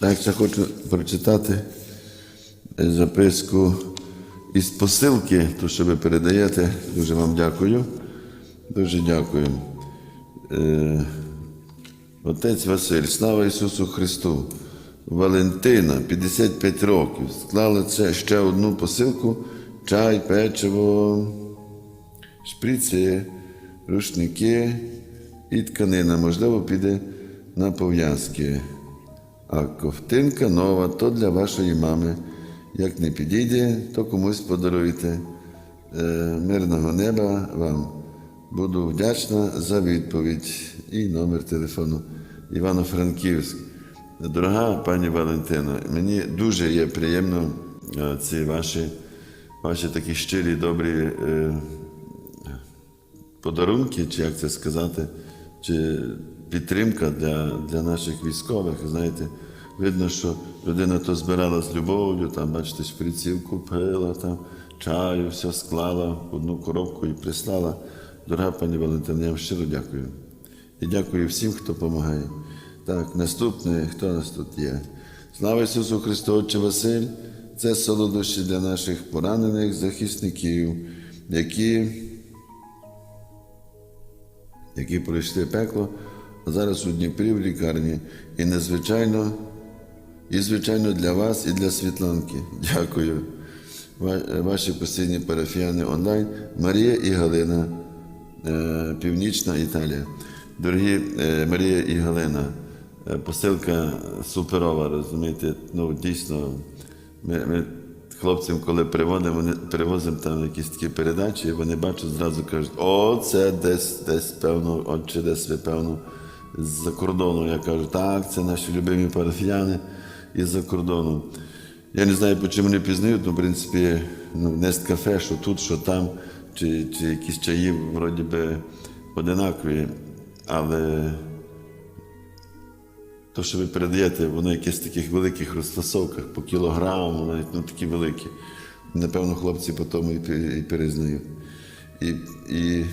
Так, я хочу прочитати е, записку із посилки, ту, що ви передаєте. Дуже вам дякую. Дуже дякую. Е, Отець Василь, слава Ісусу Христу! Валентина, 55 років, склала це ще одну посилку, чай, печиво, шприци, рушники і тканина. Можливо, піде на пов'язки. А ковтинка нова, то для вашої мами. Як не підійде, то комусь подаруйте. Е, Мирного неба вам. Буду вдячна за відповідь і номер телефону. Івано-Франківськ. Дорога пані Валентина, мені дуже є приємно е, ці ваші, ваші такі щирі, добрі е, подарунки, чи як це сказати, чи підтримка для, для наших військових. Знаєте, видно, що людина то збирала з любов'ю, там, бачите, шприців купила, там, чаю, все склала в одну коробку і прислала. Дорога пані Валентина, я вам щиро дякую. І дякую всім, хто допомагає. Так, наступне, хто нас тут є? Слава Ісусу Христу, Отче Василь, це солодощі для наших поранених захисників, які які пройшли пекло, зараз у Дніпрі в лікарні. І незвичайно, і звичайно для вас, і для Світланки. Дякую. Ваші постійні парафіяни онлайн Марія і Галина, е, Північна Італія. Дорогі е, Марія і Галина, е, посилка суперова, розумієте? Ну, дійсно, ми, ми хлопцям, коли приводимо, привозимо там якісь такі передачі, вони бачать, зразу кажуть, о, це десь, десь певно, от чи десь ви, певно, з-за кордону. Я кажу, так, це наші любимі парафіяни із-за кордону. Я не знаю, чому вони пізнають, ну, в принципі, ну, не кафе, що тут, що там, чи, чи якісь чаї, вроді би, одинакові, але то, що ви передаєте, воно якесь в таких великих розфасовках, по кілограму, навіть ну, такі великі. Напевно, хлопці по тому і перезнають. І, і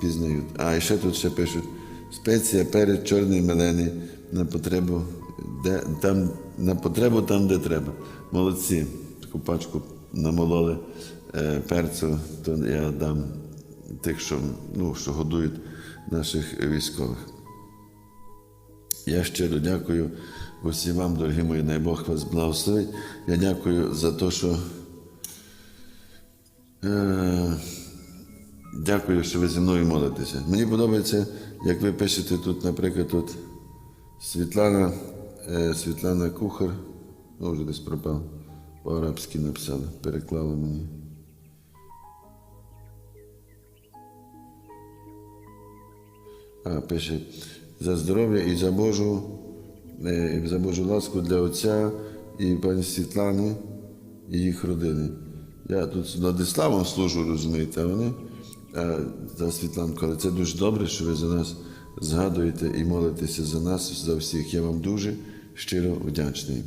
пізнають. А і ще тут ще пишуть: спеція перед чорний мелени на потребу, де, там, на потребу там, де треба. Молодці. Таку пачку намололи е, перцю, то я дам тих, що, ну, що годують наших військових. Я щиро дякую усім вам, дорогі мої, най Бог вас благословить. Я дякую за те, що е, дякую, що ви зі мною молитеся. Мені подобається, як ви пишете тут, наприклад, тут Світлана, е, Світлана Кухар, ну, вже десь пропав, по-арабськи написали, переклали мені. А, пише за здоров'я і за Божу, е, за Божу ласку для Отця і пані Світлани і їх родини. Я тут Владиславом служу, розумієте, а вони за Світланку, але це дуже добре, що ви за нас згадуєте і молитеся за нас, за всіх. Я вам дуже щиро вдячний.